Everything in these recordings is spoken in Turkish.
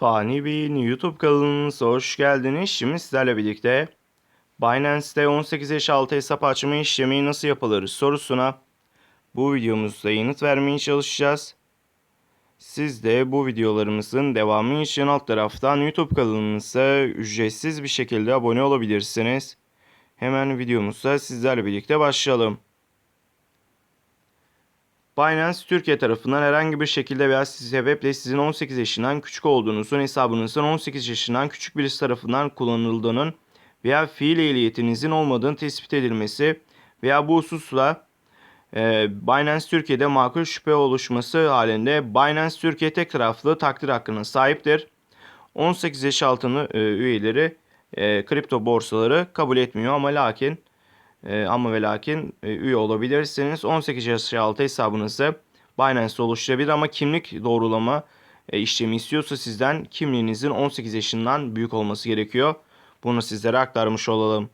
Fani Bey'in YouTube kanalınıza hoş geldiniz. Şimdi sizlerle birlikte Binance'te 18 yaş altı hesap açma işlemi nasıl yapılır sorusuna bu videomuzda yanıt vermeye çalışacağız. Siz de bu videolarımızın devamı için alt taraftan YouTube kanalımıza ücretsiz bir şekilde abone olabilirsiniz. Hemen videomuzda sizlerle birlikte başlayalım. Binance Türkiye tarafından herhangi bir şekilde veya sebeple sizin 18 yaşından küçük olduğunuzun hesabınızın 18 yaşından küçük birisi tarafından kullanıldığının veya fiil ehliyetinizin olmadığını tespit edilmesi veya bu hususla e, Binance Türkiye'de makul şüphe oluşması halinde Binance Türkiye tek taraflı takdir hakkına sahiptir. 18 yaş altını e, üyeleri e, kripto borsaları kabul etmiyor ama lakin e, ama ve lakin e, üye olabilirsiniz. 18 yaş altı hesabınızı Binance'da oluşturabilir ama kimlik doğrulama e, işlemi istiyorsa sizden kimliğinizin 18 yaşından büyük olması gerekiyor. Bunu sizlere aktarmış olalım.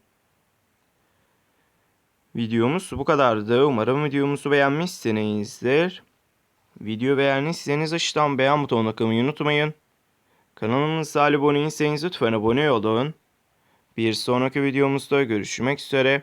Videomuz bu kadardı. Umarım videomuzu beğenmişsinizdir. Video beğendiyseniz aşağıdan beğen butonuna tıklamayı unutmayın. Kanalımıza abone değilseniz lütfen abone olun. Bir sonraki videomuzda görüşmek üzere.